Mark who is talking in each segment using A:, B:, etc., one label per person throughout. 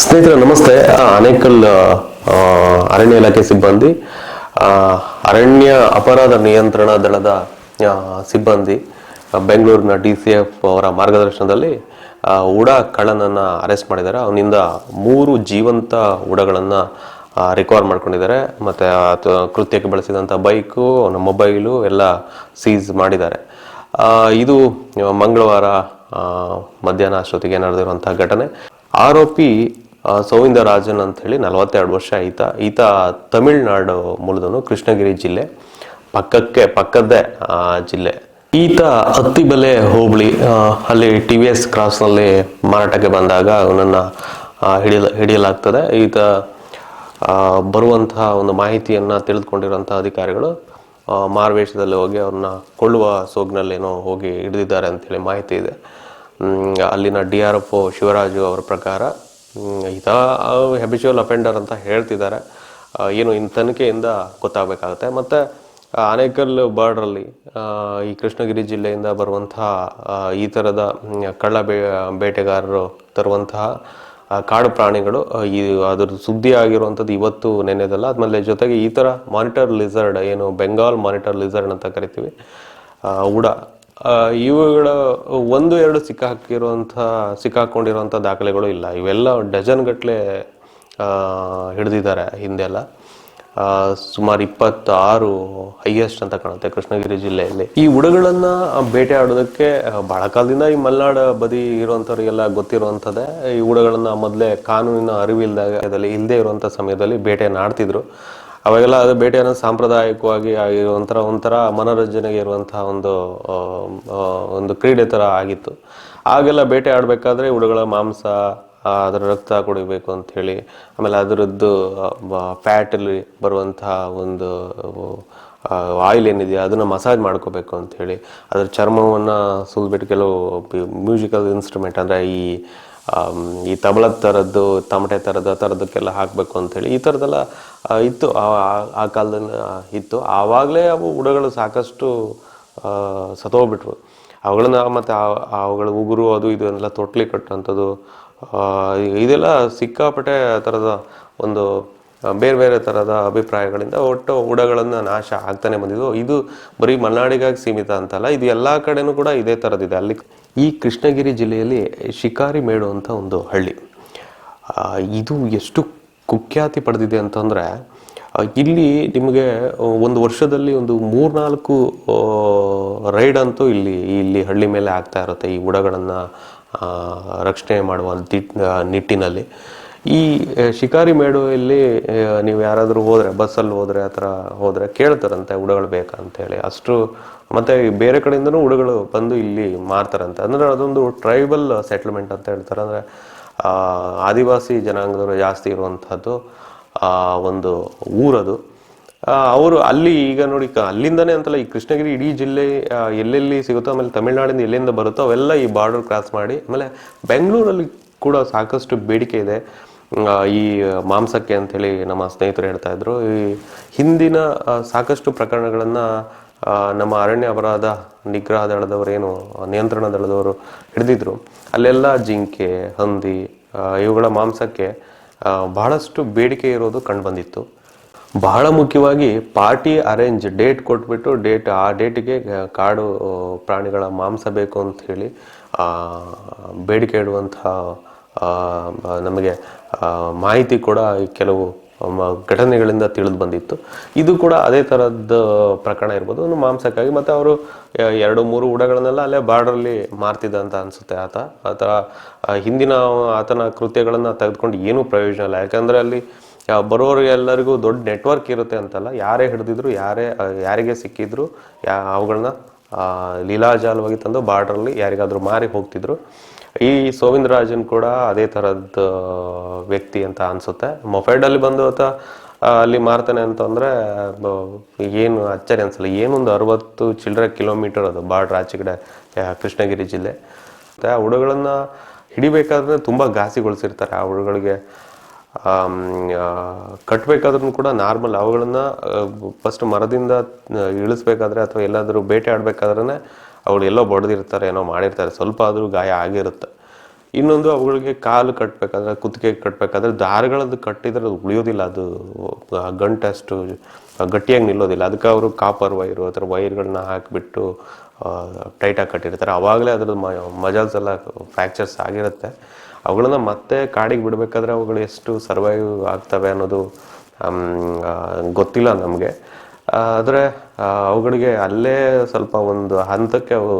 A: ಸ್ನೇಹಿತರೆ, ನಮಸ್ತೆ. ಅನೇಕಲ್ ಅರಣ್ಯ ಇಲಾಖೆ ಸಿಬ್ಬಂದಿ ಅರಣ್ಯ ಅಪರಾಧ ನಿಯಂತ್ರಣ ದಳದ ಸಿಬ್ಬಂದಿ ಬೆಂಗಳೂರಿನ ಡಿ ಸಿ ಎಫ್ ಅವರ ಮಾರ್ಗದರ್ಶನದಲ್ಲಿ ಉಡ ಕಳ್ಳನನ್ನ ಅರೆಸ್ಟ್ ಮಾಡಿದ್ದಾರೆ. ಅವನಿಂದ ಮೂರು ಜೀವಂತ ಉಡಗಳನ್ನು ರಿಕವರ್ ಮಾಡ್ಕೊಂಡಿದ್ದಾರೆ. ಮತ್ತೆ ಕೃತ್ಯಕ್ಕೆ ಬಳಸಿದಂಥ ಬೈಕು ಅವನ ಮೊಬೈಲು ಎಲ್ಲ ಸೀಸ್ ಮಾಡಿದ್ದಾರೆ. ಇದು ಮಂಗಳವಾರ ಮಧ್ಯಾಹ್ನ ಅಷ್ಟೊತ್ತಿಗೆ ನಡೆದಿರುವಂಥ ಘಟನೆ. ಆರೋಪಿ ಆ, ಸೌವಿಂದ ರಾಜನ್ ಅಂತ ಹೇಳಿ ನಲವತ್ತೆರಡು ವರ್ಷ ಈತ. ಈತ ತಮಿಳ್ನಾಡು ಮೂಲದವನು ಕೃಷ್ಣಗಿರಿ ಜಿಲ್ಲೆ. ಪಕ್ಕಕ್ಕೆ ಪಕ್ಕದ್ದೇ ಜಿಲ್ಲೆ. ಈತ ಅತ್ತಿಬಲೆ ಹೋಬಳಿ ಅಲ್ಲಿ ಟಿ ವಿ ಎಸ್ ಕ್ರಾಸ್ನಲ್ಲಿ ಮಾರಾಟಕ್ಕೆ ಬಂದಾಗ ಅವನನ್ನು ಹಿಡಿಯಲ ಹಿಡಿಯಲಾಗ್ತದೆ. ಈತ ಬರುವಂತಹ ಒಂದು ಮಾಹಿತಿಯನ್ನು ತಿಳಿದುಕೊಂಡಿರುವಂತಹ ಅಧಿಕಾರಿಗಳು ಮಾರ್ವೇಷದಲ್ಲಿ ಹೋಗಿ ಅವ್ರನ್ನ ಕೊಳ್ಳುವ ಸೋಗ್ನಲ್ಲೇನೋ ಹೋಗಿ ಹಿಡಿದಿದ್ದಾರೆ ಅಂತೇಳಿ ಮಾಹಿತಿ ಇದೆ. ಅಲ್ಲಿನ ಡಿ ಆರ್ ಎಫ್ ಶಿವರಾಜು ಅವರ ಪ್ರಕಾರ ಮ್, ಈತ ಹೆಬಿಚುವಲ್ ಅಫೆಂಡರ್ ಅಂತ ಹೇಳ್ತಿದ್ದಾರೆ. ಏನು ಇನ್ನು ತನಿಖೆಯಿಂದ ಗೊತ್ತಾಗಬೇಕಾಗುತ್ತೆ. ಮತ್ತು ಆನೇಕಲ್ ಬಾರ್ಡ್ರಲ್ಲಿ ಈ ಕೃಷ್ಣಗಿರಿ ಜಿಲ್ಲೆಯಿಂದ ಬರುವಂತಹ ಈ ಥರದ ಕಳ್ಳ ಬೇ ಬೇಟೆಗಾರರು ತರುವಂತಹ ಕಾಡು ಪ್ರಾಣಿಗಳು ಈ ಅದ್ರ ಸುದ್ದಿ ಆಗಿರುವಂಥದ್ದು ಇವತ್ತು ನೆನೆದಲ್ಲ ಆದ್ಮೇಲೆ ಜೊತೆಗೆ ಈ ಥರ ಮಾನಿಟರ್ ಲಿಸರ್ಡ್ ಏನು ಬೆಂಗಾಲ್ ಮಾನಿಟರ್ ಲಿಸರ್ಡ್ ಅಂತ ಕರಿತೀವಿ. ಉಡ ಇವುಗಳ ಒಂದು, ಎರಡು ಸಿಕ್ಕಾಕಿರುವಂಥ, ಸಿಕ್ಕಾಕೊಂಡಿರುವಂಥ ದಾಖಲೆಗಳು ಇಲ್ಲ. ಇವೆಲ್ಲ ಡಜನ್ ಗಟ್ಟಲೆ ಹಿಡಿದಿದ್ದಾರೆ ಹಿಂದೆಲ್ಲ. ಸುಮಾರು ಇಪ್ಪತ್ತಾರು ಹೈಯೆಸ್ಟ್ ಅಂತ ಕಾಣುತ್ತೆ ಕೃಷ್ಣಗಿರಿ ಜಿಲ್ಲೆಯಲ್ಲಿ. ಈ ಉಡಗಳನ್ನ ಬೇಟೆ ಆಡೋದಕ್ಕೆ ಬಹಳ ಕಾಲದಿಂದ ಈ ಮಲೆನಾಡು ಬದಿ ಇರುವಂಥವ್ರಿಗೆಲ್ಲ ಗೊತ್ತಿರುವಂಥದ್ದೇ, ಈ ಉಡಗಳನ್ನ ಮೊದಲೇ ಕಾನೂನಿನ ಅರಿವಿಲ್ದಾಗ ಅದಲ್ಲಿ ಇಲ್ಲದೆ ಇರುವಂಥ ಸಮಯದಲ್ಲಿ ಬೇಟೆಯನ್ನು ಆಡ್ತಿದ್ರು. ಅವಾಗೆಲ್ಲ ಅದು ಬೇಟೆಯನ್ನು ಸಾಂಪ್ರದಾಯಿಕವಾಗಿ ಆಗಿ ಒಂಥರ ಒಂಥರ ಮನೋರಂಜನೆಗೆ ಇರುವಂತಹ ಒಂದು ಒಂದು ಕ್ರೀಡೆ ಥರ ಆಗಿತ್ತು. ಆಗೆಲ್ಲ ಬೇಟೆ ಆಡಬೇಕಾದ್ರೆ ಹುಡುಗಳ ಮಾಂಸ ಅದರ ರಕ್ತ ಕುಡಿಬೇಕು ಅಂತ ಹೇಳಿ ಆಮೇಲೆ ಅದರದ್ದು ಫ್ಯಾಟಲ್ಲಿ ಬರುವಂತಹ ಒಂದು ಆಯಿಲ್ ಏನಿದೆಯೋ ಅದನ್ನು ಮಸಾಜ್ ಮಾಡ್ಕೋಬೇಕು ಅಂತ ಹೇಳಿ ಅದರ ಚರ್ಮವನ್ನು ಸುಲಿಬಿಟ್ಟು ಕೆಲವು ಮ್ಯೂಸಿಕಲ್ ಇನ್ಸ್ಟ್ರೂಮೆಂಟ್, ಅಂದರೆ ಈ ಈ ತಬಲದ ಥರದ್ದು ತಮಟೆ ಥರದ್ದು ಆ ಥರದಕ್ಕೆಲ್ಲ ಹಾಕಬೇಕು ಅಂಥೇಳಿ ಈ ಥರದ್ದೆಲ್ಲ ಇತ್ತು. ಆ- ಕಾಲದಲ್ಲಿ ಇತ್ತು. ಆವಾಗಲೇ ಅವು ಉಡಗಳು ಸಾಕಷ್ಟು ಆ, ಸತ್ತೋಗ್ಬಿಟ್ವು ಅವುಗಳನ್ನ ಮತ್ತು ಅವುಗಳ ಉಗುರು ಅದು ಇದು ಎಲ್ಲ ತೊಟ್ಲಿ ಕಟ್ಟುವಂಥದ್ದು ಇದೆಲ್ಲ ಸಿಕ್ಕಾಪಟ್ಟೆ ಥರದ ಒಂದು ಬೇರೆ ಬೇರೆ ಥರದ ಅಭಿಪ್ರಾಯಗಳಿಂದ ಒಟ್ಟು ಉಡಗಳನ್ನು ನಾಶ ಆಗ್ತಾನೆ ಬಂದಿದ್ದು. ಇದು ಬರೀ ಮಲೆನಾಡಿಗಾಗಿ ಸೀಮಿತ ಅಂತಲ್ಲ ಇದು ಎಲ್ಲ ಕಡೆನೂ ಕೂಡ ಇದೇ ಥರದಿದೆ ಅಲ್ಲಿ ಈ ಕೃಷ್ಣಗಿರಿ ಜಿಲ್ಲೆಯಲ್ಲಿ ಶಿಕಾರಿ ಮೇಡು ಅಂತ ಒಂದು ಹಳ್ಳಿ. ಇದು ಎಷ್ಟು ಕುಖ್ಯಾತಿ ಪಡೆದಿದೆ ಅಂತಂದರೆ ಇಲ್ಲಿ ನಿಮಗೆ ಒಂದು ವರ್ಷದಲ್ಲಿ ಒಂದು ಮೂರ್ನಾಲ್ಕು ರೈಡ್ ಅಂತೂ ಇಲ್ಲಿ ಇಲ್ಲಿ ಹಳ್ಳಿ ಮೇಲೆ ಆಗ್ತಾ ಇರುತ್ತೆ ಈ ಉಡಗಳನ್ನು ರಕ್ಷಣೆ ಮಾಡುವ ನಿಟ್ಟಿನಲ್ಲಿ. ಈ ಶಿಕಾರಿ ಮೇಡುವಲ್ಲಿ ನೀವು ಯಾರಾದರೂ ಹೋದರೆ, ಬಸ್ಸಲ್ಲಿ ಹೋದರೆ, ಆ ಥರ ಹೋದರೆ ಕೇಳ್ತಾರಂತೆ, ಉಡಗಳು ಬೇಕಾ ಅಂತೇಳಿ ಅಷ್ಟು, ಮತ್ತು ಬೇರೆ ಕಡೆಯಿಂದನೂ ಉಡಗಳು ಬಂದು ಇಲ್ಲಿ ಮಾರ್ತಾರಂತೆ. ಅಂದರೆ ಅದೊಂದು ಟ್ರೈಬಲ್ ಸೆಟ್ಲ್ಮೆಂಟ್ ಅಂತ ಹೇಳ್ತಾರೆ. ಅಂದರೆ ಆದಿವಾಸಿ ಜನಾಂಗದವರು ಜಾಸ್ತಿ ಇರುವಂಥದ್ದು ಒಂದು ಊರದು. ಅವರು ಅಲ್ಲಿ ಈಗ ನೋಡಿ ಅಲ್ಲಿಂದನೇ ಅಂತಲ್ಲ ಈ ಕೃಷ್ಣಗಿರಿ ಇಡೀ ಜಿಲ್ಲೆ ಎಲ್ಲೆಲ್ಲಿ ಸಿಗುತ್ತೋ, ಆಮೇಲೆ ತಮಿಳ್ನಾಡಿಂದ ಎಲ್ಲಿಂದ ಬರುತ್ತೋ ಅವೆಲ್ಲ ಈ ಬಾರ್ಡರ್ ಕ್ರಾಸ್ ಮಾಡಿ, ಆಮೇಲೆ ಬೆಂಗಳೂರಲ್ಲಿ ಕೂಡ ಸಾಕಷ್ಟು ಬೇಡಿಕೆ ಇದೆ. ಈ ಮಾಂಸಕ್ಕೆ ಅಂಥೇಳಿ ನಮ್ಮ ಸ್ನೇಹಿತರು ಹೇಳ್ತಾ ಇದ್ರು. ಈ ಹಿಂದಿನ ಸಾಕಷ್ಟು ಪ್ರಕರಣಗಳನ್ನು ನಮ್ಮ ಅರಣ್ಯ ಅಪರಾಧ ನಿಗ್ರಹ ದಳದವರು ಏನು, ನಿಯಂತ್ರಣ ದಳದವರು ಹಿಡಿದಿದ್ರು. ಅಲ್ಲೆಲ್ಲ ಜಿಂಕೆ, ಹಂದಿ ಇವುಗಳ ಮಾಂಸಕ್ಕೆ ಬಹಳಷ್ಟು ಬೇಡಿಕೆ ಇರೋದು ಕಂಡುಬಂದಿತ್ತು. ಬಹಳ ಮುಖ್ಯವಾಗಿ ಪಾರ್ಟಿ ಅರೇಂಜ್ ಡೇಟ್ ಕೊಟ್ಬಿಟ್ಟು ಡೇಟ್, ಆ ಡೇಟಿಗೆ ಕಾಡು ಪ್ರಾಣಿಗಳ ಮಾಂಸ ಬೇಕು ಅಂತ ಹೇಳಿ ಬೇಡಿಕೆ ಇಡುವಂತಹ ನಮಗೆ ಮಾಹಿತಿ ಕೂಡ ಕೆಲವು ಘಟನೆಗಳಿಂದ ತಿಳಿದು ಬಂದಿತ್ತು. ಇದು ಕೂಡ ಅದೇ ಥರದ ಪ್ರಕರಣ ಇರ್ಬೋದು. ಒಂದು ಮಾಂಸಕ್ಕಾಗಿ. ಮತ್ತು ಅವರು ಎರಡು, ಮೂರು ಉಡಗಳನ್ನೆಲ್ಲ ಅಲ್ಲೇ ಬಾರ್ಡ್ರಲ್ಲಿ ಮಾರ್ತಿದ್ದ ಅಂತ ಅನಿಸುತ್ತೆ ಆತ. ಆತ ಹಿಂದಿನ ಆತನ ಕೃತ್ಯಗಳನ್ನು ತೆಗೆದುಕೊಂಡು ಏನೂ ಪ್ರಯೋಜನ ಇಲ್ಲ. ಯಾಕಂದರೆ ಅಲ್ಲಿ ಬರೋರಿಗೆಲ್ಲರಿಗೂ ದೊಡ್ಡ ನೆಟ್ವರ್ಕ್ ಇರುತ್ತೆ ಅಂತಲ್ಲ. ಯಾರೇ ಹಿಡಿದಿದ್ರು, ಯಾರೇ ಯಾರಿಗೆ ಸಿಕ್ಕಿದ್ರು, ಯಾ, ಅವುಗಳನ್ನ ಲೀಲಾಜಾಲವಾಗಿ ತಂದು ಬಾರ್ಡ್ರಲ್ಲಿ ಯಾರಿಗಾದರೂ ಮಾರಿ ಹೋಗ್ತಿದ್ರು. ಈ ಸೋವಿಂದ್ರಾಜನ್ ಕೂಡ ಅದೇ ತರದ ವ್ಯಕ್ತಿ ಅಂತ ಅನ್ಸುತ್ತೆ. ಮೊಫೈಡಲ್ಲಿ ಬಂದು ಆತ ಅಲ್ಲಿ ಮಾರ್ತಾನೆ ಅಂತಂದ್ರೆ ಏನು ಅಚ್ಚರಿ ಅನ್ಸಲ್ಲ. ಏನೊಂದು ಅರವತ್ತು ಚಿಲ್ಲರೆ ಕಿಲೋಮೀಟರ್ ಅದು ಬಾರ್ಡ್ರ್ ಆಚೆ ಕಡೆ ಕೃಷ್ಣಗಿರಿ ಜಿಲ್ಲೆ. ಮತ್ತೆ ಆ ಹುಡುಗಳನ್ನ ಹಿಡಿಬೇಕಾದ್ರೆ ತುಂಬ ಘಾಸಿಗೊಳಿಸಿರ್ತಾರೆ. ಆ ಹುಡುಗಳಿಗೆ ಕಟ್ಟಬೇಕಾದ್ರೂ ಕೂಡ ನಾರ್ಮಲ್ ಅವುಗಳನ್ನ ಫಸ್ಟ್ ಮರದಿಂದ ಇಳಿಸ್ಬೇಕಾದ್ರೆ ಅಥವಾ ಎಲ್ಲಾದರೂ ಬೇಟೆ ಆಡಬೇಕಾದ್ರೆ ಅವಳು ಎಲ್ಲೋ ಬಡ್ದಿರ್ತಾರೆ, ಏನೋ ಮಾಡಿರ್ತಾರೆ, ಸ್ವಲ್ಪ ಆದರೂ ಗಾಯ ಆಗಿರುತ್ತೆ. ಇನ್ನೊಂದು ಅವುಗಳಿಗೆ ಕಾಲು ಕಟ್ಟಬೇಕಾದ್ರೆ ಕುತ್ತಿಗೆ ಕಟ್ಟಬೇಕಾದ್ರೆ ದಾರಗಳದ್ದು ಕಟ್ಟಿದ್ರೆ ಅದು ಉಳಿಯೋದಿಲ್ಲ, ಅದು ಗಂಟಷ್ಟು ಗಟ್ಟಿಯಾಗಿ ನಿಲ್ಲೋದಿಲ್ಲ. ಅದಕ್ಕೆ ಅವರು ಕಾಪರ್ ವೈರು ಆ ಥರ ವೈರ್ಗಳನ್ನ ಹಾಕಿಬಿಟ್ಟು ಟೈಟಾಗಿ ಕಟ್ಟಿರ್ತಾರೆ. ಆವಾಗಲೇ ಅದ್ರದ್ದು ಮಜಲ್ಸ್ ಎಲ್ಲ ಫ್ರ್ಯಾಕ್ಚರ್ಸ್ ಆಗಿರುತ್ತೆ. ಅವುಗಳನ್ನ ಮತ್ತೆ ಕಾಡಿಗೆ ಬಿಡಬೇಕಾದ್ರೆ ಅವುಗಳು ಎಷ್ಟು ಸರ್ವೈವ್ ಆಗ್ತವೆ ಅನ್ನೋದು ಗೊತ್ತಿಲ್ಲ ನಮಗೆ. ಆದರೆ ಅವುಗಳಿಗೆ ಅಲ್ಲೇ ಸ್ವಲ್ಪ ಒಂದು ಹಂತಕ್ಕೆ ಅವು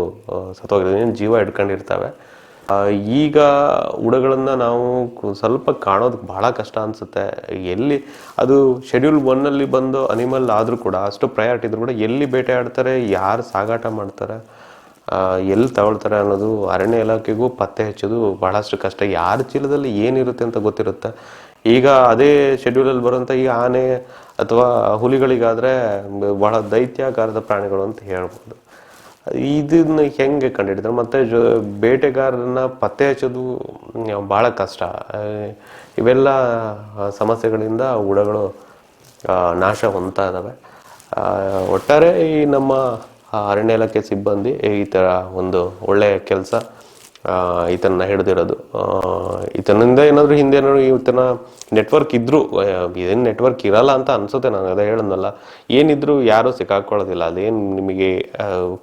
A: ಸತ್ತೋಗಿದ್ದೀನಿ ಜೀವ ಇಟ್ಕೊಂಡಿರ್ತವೆ ಈಗ ಉಡಗಳನ್ನು ನಾವು ಸ್ವಲ್ಪ ಕಾಣೋದು ಬಹಳ ಕಷ್ಟ ಅನಿಸುತ್ತೆ. ಎಲ್ಲಿ, ಅದು ಶೆಡ್ಯೂಲ್ ಒನ್ನಲ್ಲಿ ಬಂದು ಅನಿಮಲ್ ಆದರೂ ಕೂಡ, ಅಷ್ಟು ಪ್ರಯಾರಿಟಿ ಇದ್ರೂ ಕೂಡ ಎಲ್ಲಿ ಬೇಟೆ ಆಡ್ತಾರೆ, ಯಾರು ಸಾಗಾಟ ಮಾಡ್ತಾರೆ ಎಲ್ಲಿ ತಗೊಳ್ತಾರೆ ಅನ್ನೋದು ಅರಣ್ಯ ಇಲಾಖೆಗೂ ಪತ್ತೆ ಹಚ್ಚೋದು ಬಹಳಷ್ಟು ಕಷ್ಟ. ಯಾರ ಚೀಲದಲ್ಲಿ ಏನಿರುತ್ತೆ ಅಂತ ಗೊತ್ತಿರುತ್ತೆ. ಈಗ ಅದೇ ಶೆಡ್ಯೂಲಲ್ಲಿ ಬರುವಂಥ ಈ ಆನೆ ಅಥವಾ ಹುಲಿಗಳಿಗಾದರೆ ಬಹಳ ದೈತ್ಯಾಕಾರದ ಪ್ರಾಣಿಗಳು ಅಂತ ಹೇಳ್ಬೋದು. ಇದನ್ನ ಹೆಂಗೆ ಕಂಡುಹಿಡಿತಾರೆ ಮತ್ತು ಜೊ ಬೇಟೆಗಾರರನ್ನ ಪತ್ತೆ ಹಚ್ಚೋದು ಭಾಳ ಕಷ್ಟ. ಇವೆಲ್ಲ ಸಮಸ್ಯೆಗಳಿಂದ ಆ, ನಾಶ ಹೊಂತಾ ಇದ್ದಾವೆ ಒಟ್ಟಾರೆ ಈ ನಮ್ಮ ಅರಣ್ಯ ಇಲಾಖೆ ಸಿಬ್ಬಂದಿ ಈ ಥರ ಒಂದು ಒಳ್ಳೆಯ ಕೆಲಸ ಈತನ ಹಿಡಿದಿರೋದು. ಈತನಿಂದ ಏನಾದರೂ ಹಿಂದೆ ಏನಾದ್ರು ಈತನ ನೆಟ್ವರ್ಕ್ ಇದ್ದರೂ ಏನು ನೆಟ್ವರ್ಕ್ ಇರಲ್ಲ ಅಂತ ಅನ್ಸುತ್ತೆ ನಾನು ಅದೇ ಹೇಳೋದಲ್ಲ ಏನಿದ್ರು ಯಾರೂ ಸಿಕ್ಕಾಕೊಳ್ಳೋದಿಲ್ಲ. ಅದೇನು ನಿಮಗೆ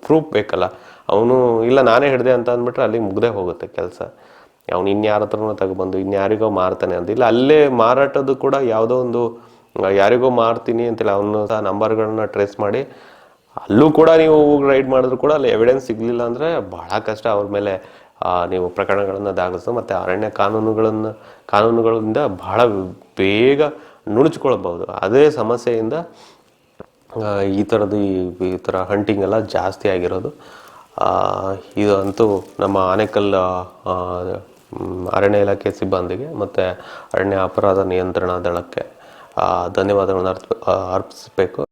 A: ಪ್ರೂಫ್ ಬೇಕಲ್ಲ. ಅವನು, ಇಲ್ಲ ನಾನೇ ಹಿಡಿದೆ ಅಂತ ಅಂದ್ಬಿಟ್ರೆ ಅಲ್ಲಿ ಮುಗ್ದೇ ಹೋಗುತ್ತೆ ಕೆಲಸ. ಅವ್ನು ಇನ್ಯಾರ ಹತ್ರನೂ ತಗೊಬಂದು ಇನ್ಯಾರಿಗೋ ಮಾರ್ತಾನೆ ಅಂತ. ಇಲ್ಲ, ಅಲ್ಲೇ ಮಾರಾಟದ್ದು ಕೂಡ ಯಾವುದೋ ಒಂದು ಯಾರಿಗೋ ಮಾರ್ತೀನಿ ಅಂತೇಳಿ ಅವನು ಸಹ ನಂಬರ್ಗಳನ್ನ ಟ್ರೇಸ್ ಮಾಡಿ, ಅಲ್ಲೂ ಕೂಡ ನೀವು ರೈಡ್ ಮಾಡಿದ್ರು ಕೂಡ ಅಲ್ಲಿ ಎವಿಡೆನ್ಸ್ ಸಿಗಲಿಲ್ಲ ಅಂದರೆ ಬಹಳ ಕಷ್ಟ. ಅವ್ರ ಮೇಲೆ ನೀವು ಪ್ರಕರಣಗಳನ್ನು ದಾಖಲಿಸೋದು ಮತ್ತು ಅರಣ್ಯ ಕಾನೂನುಗಳನ್ನು, ಕಾನೂನುಗಳಿಂದ ಬಹಳ ಬೇಗ ನುಣುಚ್ಕೊಳ್ಬಹುದು. ಅದೇ ಸಮಸ್ಯೆಯಿಂದ ಈ ಥರದ್ದು ಈ ಥರ ಹಂಟಿಂಗ್ ಎಲ್ಲ ಜಾಸ್ತಿ ಆಗಿರೋದು. ಇದು ಅಂತೂ ನಮ್ಮ ಆನೇಕಲ್ ಅರಣ್ಯ ಇಲಾಖೆ ಸಿಬ್ಬಂದಿಗೆ ಮತ್ತು ಅರಣ್ಯ ಅಪರಾಧ ನಿಯಂತ್ರಣ ದಳಕ್ಕೆ ಧನ್ಯವಾದಗಳನ್ನು ಧನ್ಯವಾದಗಳನ್ನ ಅರ್ಪ, ಅರ್ಪಿಸಬೇಕು.